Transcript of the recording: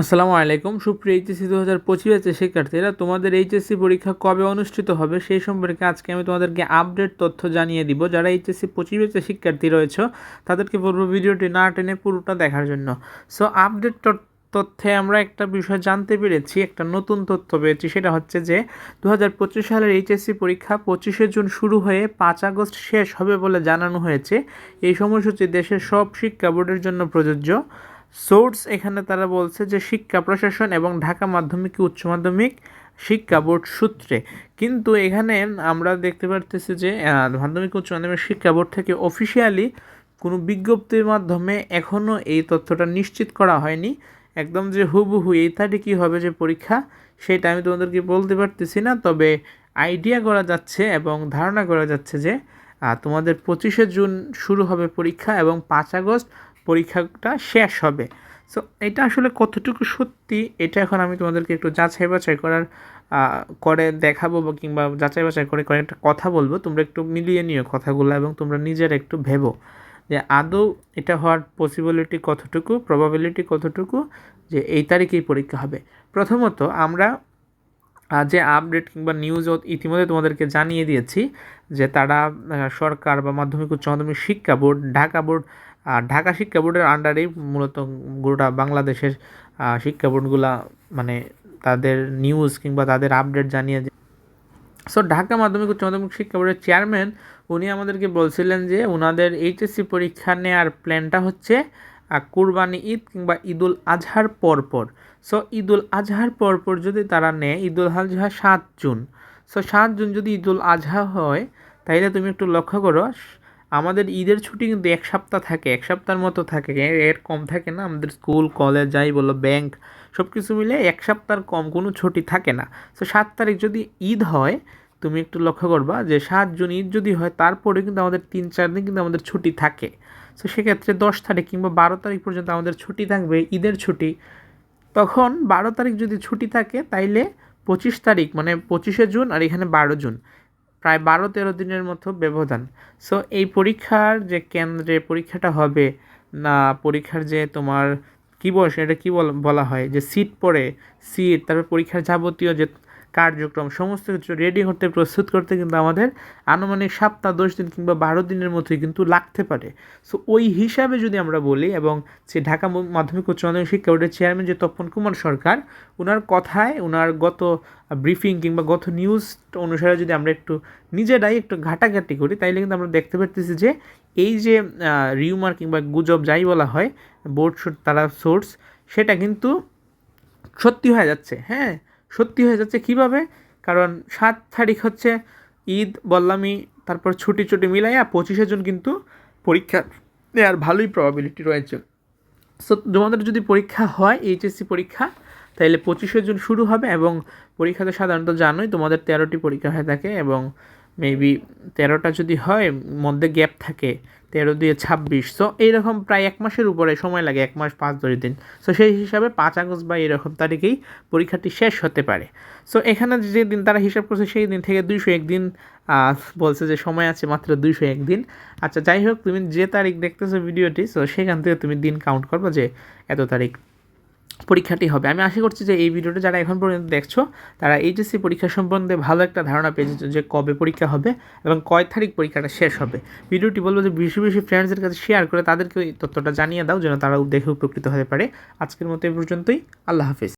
আসসালামু আলাইকুম। সুপ্রিয় এইচএসসি দু হাজার পঁচিশ আছে শিক্ষার্থীরা, তোমাদের এইচএসসি পরীক্ষা কবে অনুষ্ঠিত হবে সেই সম্পর্কে আজকে আমি তোমাদেরকে আপডেট তথ্য জানিয়ে দিব। যারা এইচএসসি পঁচিশ শিক্ষার্থী রয়েছে, তাদেরকে বলব ভিডিওটি না টেনে পুরোটা দেখার জন্য। সো আপডেট তথ্যে আমরা একটা বিষয় জানতে পেরেছি, একটা নতুন তথ্য পেয়েছি, সেটা হচ্ছে যে দু হাজার পঁচিশ সালের এইচএসসি পরীক্ষা পঁচিশে জুন শুরু হয়ে পাঁচ আগস্ট শেষ হবে বলে জানানো হয়েছে। এই সময়সূচি দেশের সব শিক্ষা বোর্ডের জন্য প্রযোজ্য। সোর্স এখানে তারা বলছে যে শিক্ষা প্রশাসন এবং ঢাকা মাধ্যমিক উচ্চ মাধ্যমিক শিক্ষা বোর্ড সূত্রে। কিন্তু এখানে আমরা দেখতে পারতেছি যে মাধ্যমিক উচ্চ মাধ্যমিক শিক্ষা বোর্ড থেকে অফিসিয়ালি কোনো বিজ্ঞপ্তির মাধ্যমে এখনও এই তথ্যটা নিশ্চিত করা হয়নি। একদম যে হুবহু এই তারিখই হবে যে পরীক্ষা, সেটা আমি তোমাদেরকে বলতে পারতেছি না। তবে আইডিয়া করা যাচ্ছে এবং ধারণা করা যাচ্ছে যে তোমাদের পঁচিশে জুন শুরু হবে পরীক্ষা এবং পাঁচ আগস্ট পরীক্ষাটা শেষ হবে। সো এটা আসলে কতটুকু সত্যি, এটা এখন আমি তোমাদেরকে একটু যাচাই বাছাই করার করে দেখাবো বা কিংবা যাচাই বাছাই করে কয়েকটা কথা বলব। তোমরা একটু মিলিয়ে নিও কথাগুলো এবং তোমরা নিজের একটু ভেবো যে আদৌ এটা হওয়ার পসিবিলিটি কতটুকু প্রবাবিলিটি কতটুকু যে এই তারিখেই পরীক্ষা হবে। প্রথমত আমরা যে আপডেট কিংবা নিউজ ইতিমধ্যে তোমাদেরকে জানিয়ে দিয়েছি যে তারা সরকার বা মাধ্যমিক উচ্চ মাধ্যমিক শিক্ষা বোর্ড, ঢাকা বোর্ড ঢাকা শিক্ষা বোর্ডের আন্ডারেই মূলত গোটা বাংলাদেশের শিক্ষা বোর্ডগুলা মানে তাদের নিউজ কিংবা তাদের আপডেট জানিয়ে সো ঢাকা মাধ্যমিক, উচ্চ মাধ্যমিক শিক্ষা বোর্ডের চেয়ারম্যান উনি আমাদেরকে বলছিলেন যে ওনাদের এইচএসসি পরীক্ষা নেওয়ার প্ল্যানটা হচ্ছে কুরবানি ঈদ কিংবা ঈদুল আজহার পরপর। সো ঈদুল আজহার পরপর যদি তারা নেয়, ঈদুল আজহা সাত জুন। সো সাত জুন যদি ঈদুল আজহা হয়, তাইলে তুমি একটু লক্ষ্য করো আমাদের ঈদের ছুটি কিন্তু এক সপ্তাহ থাকে, এক সপ্তাহের মতো থাকে। এর কম থাকে না, আমাদের স্কুল, কলেজ, যাই বলো, ব্যাংক সব কিছু মিলে এক সপ্তাহের কম কোনো ছুটি থাকে না। তো সাত তারিখ যদি ঈদ হয়, তুমি একটু লক্ষ্য করবা যে সাত জুন ঈদ যদি হয় তারপরে কিন্তু আমাদের তিন চার দিন কিন্তু আমাদের ছুটি থাকে। তো সেক্ষেত্রে দশ তারিখ কিংবা বারো তারিখ পর্যন্ত আমাদের ছুটি থাকবে, ঈদের ছুটি। তখন বারো তারিখ যদি ছুটি থাকে, তাইলে পঁচিশ তারিখ মানে পঁচিশে জুন আর এখানে বারো জুন। প্রায় বারো তেরো দিনের মতো ব্যবধান। সো এই পরীক্ষার যে কেন্দ্রে পরীক্ষাটা হবে, না, পরীক্ষার যে তোমার কী বয়স, এটা কী বলা হয়? যে সিট পড়ে সিট তারপর পরীক্ষার যাবতীয় যে কার্যক্রম, সমস্ত কিছু রেডি করতে প্রস্তুত করতে কিন্তু আমাদের আনুমানিক সপ্তাহ, দশ দিন কিংবা বারো দিনের মতোই কিন্তু লাগতে পারে। সো ওই হিসাবে যদি আমরা বলি এবং সে ঢাকা মাধ্যমিক উচ্চ মাধ্যমিক শিক্ষা বোর্ডের চেয়ারম্যান যে তপন কুমার সরকার ওনার কথায় ওনার গত ব্রিফিং কিংবা গত নিউজ অনুসারে যদি আমরা একটু নিজেরাই একটু ঘাটাঘাটি করি, তাইলে কিন্তু আমরা দেখতে পারতেছি যে এই যে রিউমার কিংবা গুজব যাই বলা হয় বোর্ড তারা সোর্স সেটা কিন্তু সত্যি হয়ে যাচ্ছে। হ্যাঁ সত্যি হয়ে যাচ্ছে কীভাবে? কারণ সাত তারিখ হচ্ছে ঈদ বললামই তারপর ছুটি ছুটি মিলাইয়া পঁচিশে জুন কিন্তু পরীক্ষা নেওয়ার ভালোই প্রবাবিলিটি রয়েছে। সো তোমাদের যদি পরীক্ষা হয় এইচএসসি পরীক্ষা তাহলে পঁচিশে জুন শুরু হবে এবং পরীক্ষাতে সাধারণত জানোই, তোমাদের তেরোটি পরীক্ষা হয়ে থাকে এবং মেবি তেরোটা যদি হয়, মধ্যে গ্যাপ থাকে, তেরো দিয়ে ছাব্বিশ। সো এইরকম প্রায় এক মাসের উপরে সময় লাগে, এক মাস পাঁচ দশ দিন। সো সেই হিসাবে পাঁচ আগস্ট বা এরকম তারিখেই পরীক্ষাটি শেষ হতে পারে। সো এখানে যে দিন তারা হিসাব করছে, সেই দিন থেকে দুইশো একদিন বলছে যে সময় আছে মাত্র দুইশো একদিন আচ্ছা যাই হোক, তুমি যে তারিখ দেখতেছো ভিডিওটি সো সেখান থেকে তুমি দিন কাউন্ট করব যে এত তারিখ পরীক্ষাটি হবে। আমি আশা করছি যে এই ভিডিওটা যারা এখন পর্যন্ত দেখছ, তারা এইচএসসি পরীক্ষা সম্বন্ধে ভালো একটা ধারণা পেয়েছে যে কবে পরীক্ষা হবে এবং কয় তারিখ পরীক্ষাটা শেষ হবে। ভিডিওটি বলব যে বেশি বেশি ফ্রেন্ডসদের কাছে শেয়ার করে তাদেরকে এই তথ্যটা জানিয়ে দাও, যেন তারা দেখে উপকৃত হতে পারে। আজকের মতো এই পর্যন্তই। আল্লাহ হাফিজ।